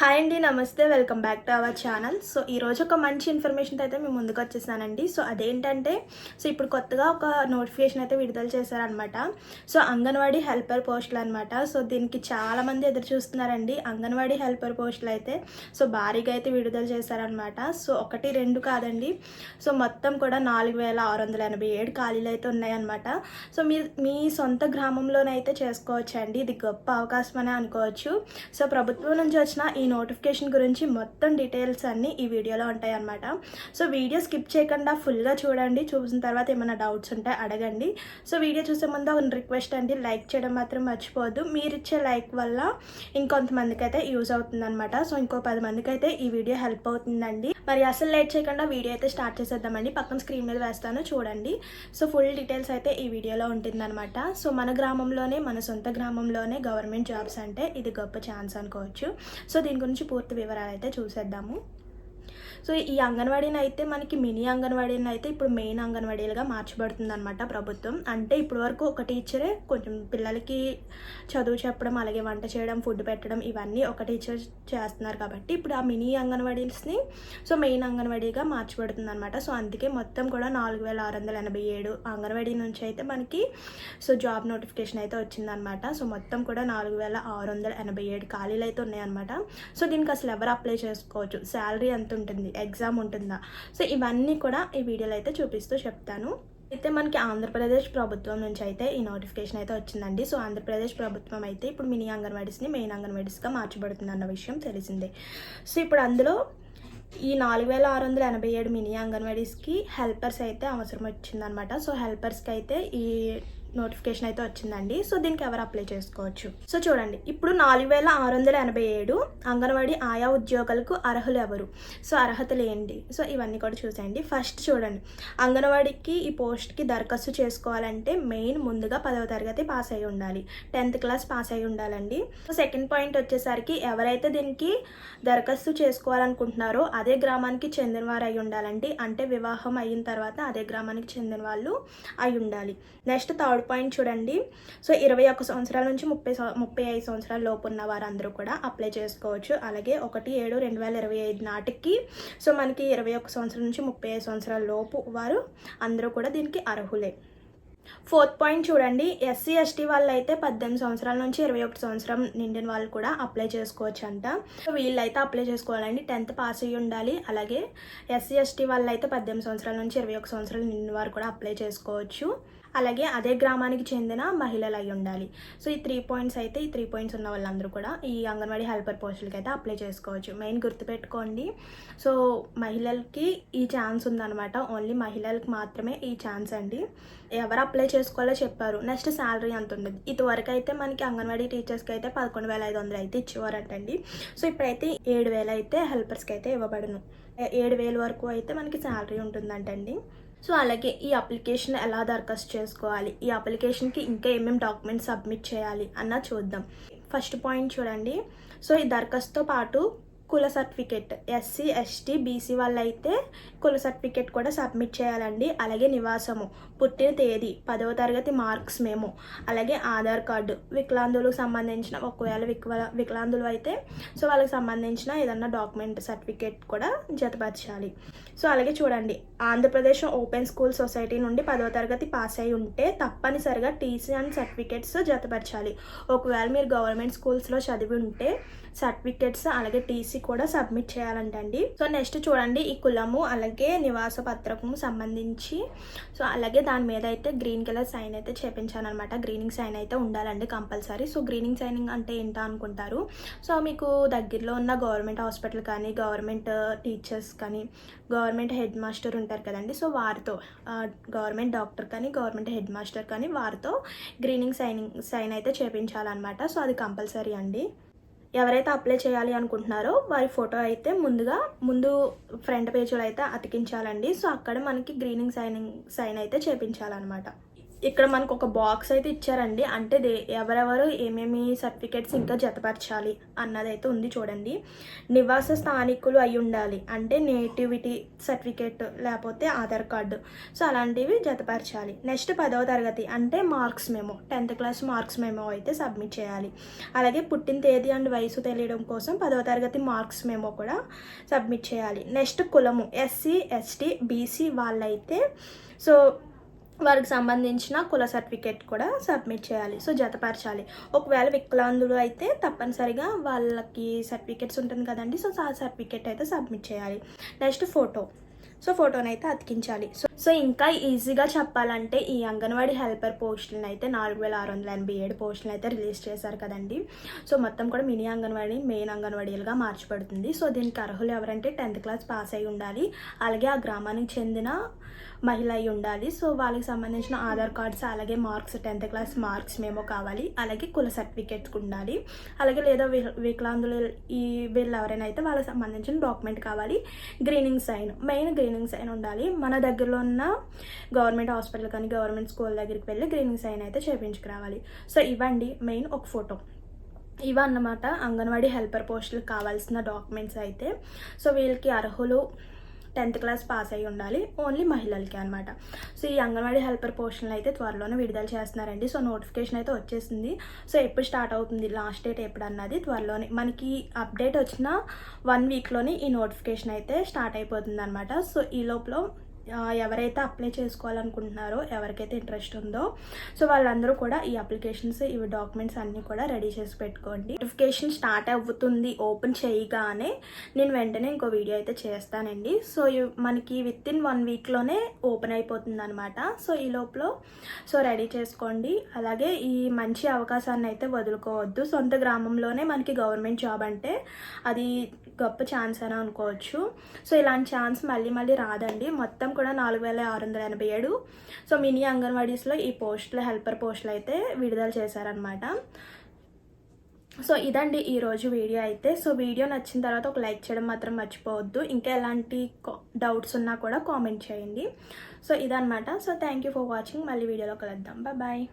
Hi అండి నమస్తే. Welcome back to our channel so ఈరోజు ఒక మంచి ఇన్ఫర్మేషన్ అయితే మేము ముందుకు వచ్చేసానండి. సో అదేంటంటే సో ఇప్పుడు కొత్తగా ఒక నోటిఫికేషన్ అయితే విడుదల చేశారనమాట సో అంగన్వాడీ హెల్పర్ పోస్టులు అనమాట సో దీనికి చాలామంది ఎదురు చూస్తున్నారండి. అంగన్వాడీ హెల్పర్ పోస్టులు అయితే సో భారీగా అయితే విడుదల చేశారనమాట సో ఒకటి రెండు కాదండి. సో మొత్తం కూడా నాలుగు వేల ఆరు వందల ఎనభై ఏడు ఖాళీలు అయితే ఉన్నాయన్నమాట. సో మీ మీ సొంత గ్రామంలోనైతే చేసుకోవచ్చు అండి ఇది గొప్ప అవకాశం అని అనుకోవచ్చు. సో ప్రభుత్వం నుంచి వచ్చిన ఈ నోటిఫికేషన్ గురించి మొత్తం డీటెయిల్స్ అన్నీ ఈ వీడియోలో ఉంటాయి అన్నమాట సో వీడియో స్కిప్ చేయకుండా ఫుల్గా చూడండి. చూసిన తర్వాత ఏమైనా డౌట్స్ ఉంటే అడగండి. సో వీడియో చూసే ముందు ఒక రిక్వెస్ట్ అండి. లైక్ చేయడం మాత్రం మర్చిపోవద్దు. మీరు ఇచ్చే లైక్ వల్ల ఇంకొంతమందికి అయితే యూజ్ అవుతుందన్నమాట. సో ఇంకో పది మందికి అయితే ఈ వీడియో హెల్ప్ అవుతుందండి. మరి అసలు లేట్ చేయకుండా వీడియో అయితే స్టార్ట్ చేసేద్దామండి. పక్కన స్క్రీన్ మీద వేస్తాను. చూడండి. సో ఫుల్ డీటెయిల్స్ అయితే ఈ వీడియోలో ఉంటుందన్నమాట. సో మన గ్రామంలోనే మన సొంత గ్రామంలోనే గవర్నమెంట్ జాబ్స్ అంటే ఇది గొప్ప ఛాన్స్ అనుకోవచ్చు. సో దీని గురించి పూర్తి వివరాలు అయితే చూసేద్దాము. సో ఈ అంగన్వాడీని అయితే మనకి మినీ అంగన్వాడీని అయితే ఇప్పుడు మెయిన్ అంగన్వాడీలుగా మార్చబడుతుంది అనమాట ప్రభుత్వం. అంటే ఇప్పటి వరకు ఒక టీచరే కొంచెం పిల్లలకి చదువు చెప్పడం అలాగే వంట చేయడం ఫుడ్ పెట్టడం ఇవన్నీ ఒక టీచర్ చేస్తున్నారు కాబట్టి ఇప్పుడు ఆ మినీ అంగన్వాడీస్ని సో మెయిన్ అంగన్వాడీగా మార్చబడుతుంది అనమాట సో అందుకే మొత్తం కూడా నాలుగు వేల ఆరు వందల ఎనభై ఏడు అంగన్వాడీ నుంచి అయితే మనకి సో జాబ్ నోటిఫికేషన్ అయితే వచ్చిందనమాట సో మొత్తం కూడా నాలుగు వేల ఆరు వందల ఎనభై ఏడు ఖాళీలు అయితే ఉన్నాయన్నమాట. సో దీనికి అసలు ఎవరు అప్లై చేసుకోవచ్చు? శాలరీ ఎంత ఉంటుంది ఎగ్జామ్ ఉంటుందా? సో ఇవన్నీ కూడా ఈ వీడియోలో అయితే చూపిస్తూ చెప్తాను. అయితే మనకి ఆంధ్రప్రదేశ్ ప్రభుత్వం నుంచి అయితే ఈ నోటిఫికేషన్ అయితే వచ్చిందండి. సో ఆంధ్రప్రదేశ్ ప్రభుత్వం అయితే ఇప్పుడు మినీ అంగన్వాడీస్ని మెయిన్ అంగన్వాడీస్గా మార్చబడుతుంది అన్న విషయం తెలిసిందే. సో ఇప్పుడు అందులో ఈ నాలుగు వేల ఆరు వందల ఎనభై ఏడు మినీ అంగన్వాడీస్కి హెల్పర్స్ అయితే అవసరం వచ్చిందనమాట సో హెల్పర్స్కి అయితే ఈ నోటిఫికేషన్ అయితే వచ్చిందండి. సో దీనికి ఎవరు అప్లై చేసుకోవచ్చు? సో చూడండి. ఇప్పుడు నాలుగు వేల ఆరు వందల ఎనభై ఏడు అంగన్వాడీ ఆయా ఉద్యోగాలకు అర్హులు ఎవరు? సో అర్హతలు ఏంటి? సో ఇవన్నీ కూడా చూసేయండి. ఫస్ట్ చూడండి. అంగన్వాడీకి ఈ పోస్ట్కి దరఖాస్తు చేసుకోవాలంటే మెయిన్ ముందుగా పదవ తరగతి పాస్ అయి ఉండాలి. టెన్త్ క్లాస్ పాస్ అయి ఉండాలండి. సో సెకండ్ పాయింట్ వచ్చేసరికి ఎవరైతే దీనికి దరఖాస్తు చేసుకోవాలనుకుంటున్నారో అదే గ్రామానికి చెందిన వారు అయి ఉండాలండి. అంటే వివాహం అయిన తర్వాత అదే గ్రామానికి చెందిన వాళ్ళు అయి ఉండాలి. నెక్స్ట్ థర్డ్ పాయింట్ చూడండి. సో ఇరవై ఒక్క సంవత్సరాల నుంచి ముప్పై ముప్పై ఐదు సంవత్సరాల లోపు ఉన్న వారందరూ కూడా అప్లై చేసుకోవచ్చు. అలాగే ఒకటి ఏడు రెండు వేల ఇరవై ఐదు నాటికి సో మనకి ఇరవై ఒక్క సంవత్సరం నుంచి ముప్పై ఐదు సంవత్సరాల లోపు వారు అందరూ కూడా దీనికి అర్హులే. ఫోర్త్ పాయింట్ చూడండి. ఎస్సీ ఎస్టీ వాళ్ళు అయితే పద్దెనిమిది సంవత్సరాల నుంచి ఇరవై ఒకటి సంవత్సరం నిండిన వాళ్ళు కూడా అప్లై చేసుకోవచ్చు అంట సో వీళ్ళు అయితే అప్లై చేసుకోవాలండి. టెన్త్ పాస్ అయ్యి ఉండాలి. అలాగే ఎస్సీ ఎస్టీ వాళ్ళు అయితే పద్దెనిమిది సంవత్సరాల నుంచి ఇరవై ఒక సంవత్సరాలు నిండిన వారు కూడా అప్లై చేసుకోవచ్చు. అలాగే అదే గ్రామానికి చెందిన మహిళలు అయి ఉండాలి. సో ఈ త్రీ పాయింట్స్ అయితే ఈ త్రీ పాయింట్స్ ఉన్న వాళ్ళందరూ కూడా ఈ అంగన్వాడీ హెల్పర్ పోస్టులకి అయితే అప్లై చేసుకోవచ్చు. మెయిన్ గుర్తుపెట్టుకోండి. సో మహిళలకి ఈ ఛాన్స్ ఉందన్నమాట. ఓన్లీ మహిళలకు మాత్రమే ఈ ఛాన్స్ అండి. ఎవరు అప్లై చేసుకోవాలో చెప్పారు. నెక్స్ట్ శాలరీ ఎంత ఉండదు? ఇదివరకు అయితే మనకి అంగన్వాడీ టీచర్స్కి అయితే పదకొండు వేల ఐదు వందలు అయితే ఇచ్చేవారంటండి. సో ఇప్పుడైతే ఏడు వేలు అయితే హెల్పర్స్కి అయితే ఇవ్వబడను. ఏడు వేలు వరకు అయితే మనకి శాలరీ ఉంటుందంటండి. సో అలాగే ఈ అప్లికేషన్ ఎలా దరఖాస్తు చేసుకోవాలి? ఈ అప్లికేషన్కి ఇంకా ఏమేమి డాక్యుమెంట్స్ సబ్మిట్ చేయాలి అన్న చూద్దాం. ఫస్ట్ పాయింట్ చూడండి. సో ఈ దరఖాస్తుతో పాటు కుల సర్టిఫికెట్ ఎస్సీ ఎస్టీ బీసీ వాళ్ళైతే కుల సర్టిఫికెట్ కూడా సబ్మిట్ చేయాలండి. అలాగే నివాసము పుట్టిన తేదీ పదవ తరగతి మార్క్స్ మేము. అలాగే ఆధార్ కార్డు వికలాంగులకు సంబంధించిన ఒకవేళ వికల వికలాంగులు అయితే సో వాళ్ళకి సంబంధించిన ఏదన్నా డాక్యుమెంట్ సర్టిఫికేట్ కూడా జతపరచాలి. సో అలాగే చూడండి ఆంధ్రప్రదేశ్ ఓపెన్ స్కూల్ సొసైటీ నుండి పదవ తరగతి పాస్ అయి ఉంటే తప్పనిసరిగా టీసీ అండ్ సర్టిఫికేట్స్ జతపరచాలి. ఒకవేళ మీరు గవర్నమెంట్ స్కూల్స్లో చదివి ఉంటే సర్టిఫికేట్స్ అలాగే టీసీ కూడా సబ్మిట్ చేయాలంటండి. సో నెక్స్ట్ చూడండి ఈ కులము అలాగే నివాస పత్రకము సంబంధించి. సో అలాగే దాని మీద అయితే గ్రీన్ కలర్ సైన్ అయితే చేపించాలన్నమాట గ్రీనింగ్ సైన్ అయితే ఉండాలండి కంపల్సరీ సో గ్రీనింగ్ సైనింగ్ అంటే ఏంటో అనుకుంటారు? సో మీకు దగ్గరలో ఉన్న గవర్నమెంట్ హాస్పిటల్ కానీ గవర్నమెంట్ టీచర్స్ uh, కానీ గవర్నమెంట్ హెడ్ మాస్టర్ ఉంటారు కదండి. సో వారితో uh, గవర్నమెంట్ డాక్టర్ కానీ గవర్నమెంట్ హెడ్ మాస్టర్ కానీ వారితో గ్రీనింగ్ సైనింగ్ సైన్ అయితే చేపించాలన్నమాట. సో అది కంపల్సరీ అండి. ఎవరైతే అప్లై చేయాలి అనుకుంటున్నారో వారి ఫోటో అయితే ముందుగా ముందు ఫ్రంట్ పేజ్లో అయితే అతికించాలండి. సో అక్కడ మనకి గ్రీనింగ్ సైనింగ్ సైన్ అయితే చేపించాలన్నమాట. ఇక్కడ మనకు ఒక బాక్స్ అయితే ఇచ్చారండి. అంటే దే ఎవరెవరు ఏమేమి సర్టిఫికేట్స్ ఇంకా జతపరచాలి అన్నది అయితే ఉంది చూడండి. నివాస స్థానికులు అయి ఉండాలి. అంటే నేటివిటీ సర్టిఫికేట్ లేకపోతే ఆధార్ కార్డు. సో అలాంటివి జతపరచాలి. నెక్స్ట్ పదవ తరగతి అంటే మార్క్స్ మేము టెన్త్ క్లాస్ మార్క్స్ మేము అయితే సబ్మిట్ చేయాలి. అలాగే పుట్టిన తేదీ అండ్ వయసు తెలియడం కోసం పదవ తరగతి మార్క్స్ మేము కూడా సబ్మిట్ చేయాలి. నెక్స్ట్ కులము. ఎస్సీ ఎస్టీ బీసీ వాళ్ళైతే సో వారికి సంబంధించిన కుల సర్టిఫికేట్ కూడా సబ్మిట్ చేయాలి. సో జతపరచాలి. ఒకవేళ వికలాంగులు అయితే తప్పనిసరిగా వాళ్ళకి సర్టిఫికేట్స్ ఉంటుంది కదండి. సో ఆ సర్టిఫికేట్ అయితే సబ్మిట్ చేయాలి. Next photo. సో ఫోటోని అయితే అతికించాలి. సో సో ఇంకా ఈజీగా చెప్పాలంటే ఈ అంగన్వాడీ హెల్పర్ పోస్టులను అయితే నాలుగు వేల ఆరు వందల ఎనభై ఏడు పోస్టులను అయితే రిలీజ్ చేశారు కదండి. సో మొత్తం కూడా మినీ అంగన్వాడీ మెయిన్ అంగన్వాడీలుగా మార్చబడుతుంది. సో దీనికి అర్హులు ఎవరంటే టెన్త్ క్లాస్ పాస్ అయి ఉండాలి. అలాగే ఆ గ్రామానికి చెందిన మహిళ అయి ఉండాలి. సో వాళ్ళకి సంబంధించిన ఆధార్ కార్డ్స్ అలాగే మార్క్స్ టెన్త్ క్లాస్ మార్క్స్ మేము కావాలి. అలాగే కుల సర్టిఫికేట్స్ ఉండాలి. అలాగే లేదా వి- వికలాంగులు ఈ వీళ్ళు ఎవరైనా అయితే వాళ్ళకి సంబంధించిన డాక్యుమెంట్ కావాలి. గ్రీనింగ్ సైన్ మెయిన్ గ్రీనింగ్ సైన్ ఉండాలి. మన దగ్గరలో ఉన్న గవర్నమెంట్ హాస్పిటల్ కానీ గవర్నమెంట్ స్కూల్ దగ్గరికి వెళ్ళి గ్రీనింగ్ సైన్ అయితే చేయించుకురావాలి సో ఇవ్వండి. మెయిన్ ఒక ఫోటో. ఇవన్నమాట అంగన్వాడీ హెల్పర్ పోస్టులకు కావాల్సిన డాక్యుమెంట్స్ అయితే. సో వీళ్ళకి అర్హులు టెన్త్ క్లాస్ పాస్ అయి ఉండాలి. ఓన్లీ మహిళలకి అనమాట సో ఈ అంగన్వాడీ హెల్పర్ పోస్టులను అయితే త్వరలోనే విడుదల చేస్తున్నారండి. సో నోటిఫికేషన్ అయితే వచ్చేసింది. సో ఎప్పుడు స్టార్ట్ అవుతుంది? లాస్ట్ డేట్ ఎప్పుడు అన్నది త్వరలోనే. మనకి అప్డేట్ వచ్చిన వన్ వీక్లోనే ఈ నోటిఫికేషన్ అయితే స్టార్ట్ అయిపోతుంది అనమాట సో ఈ లోపల ఎవరైతే అప్లై చేసుకోవాలనుకుంటున్నారో ఎవరికైతే ఇంట్రెస్ట్ ఉందో సో వాళ్ళందరూ కూడా ఈ అప్లికేషన్స్ ఇవి డాక్యుమెంట్స్ అన్నీ కూడా రెడీ చేసి పెట్టుకోండి. నోటిఫికేషన్ స్టార్ట్ అవుతుంది ఓపెన్ చేయగానే నేను వెంటనే ఇంకో వీడియో అయితే చేస్తానండి. సో మనకి విత్ ఇన్ వన్ వీక్లోనే ఓపెన్ అయిపోతుంది అనమాట సో ఈ లోపల సో రెడీ చేసుకోండి. అలాగే ఈ మంచి అవకాశాన్ని అయితే వదులుకోవద్దు. సొంత గ్రామంలోనే మనకి గవర్నమెంట్ జాబ్ అంటే అది గొప్ప ఛాన్స్ అని అనుకోవచ్చు. సో ఇలాంటి ఛాన్స్ మళ్ళీ మళ్ళీ రాదండి. మొత్తం కూడా నాలుగు వేల ఆరు వందల ఎనభై ఏడు. సో మినీ అంగన్వాడీస్లో ఈ పోస్టులు హెల్పర్ పోస్టులు అయితే విడుదల చేశారనమాట సో ఇదండి ఈరోజు వీడియో అయితే. సో వీడియో నచ్చిన తర్వాత ఒక లైక్ చేయడం మాత్రం మర్చిపోవద్దు. ఇంకా ఎలాంటి డౌట్స్ ఉన్నా కూడా కామెంట్ చేయండి. సో ఇదనమాట so thank you for watching. మళ్ళీ వీడియోలో కలుద్దాం. బాయ్.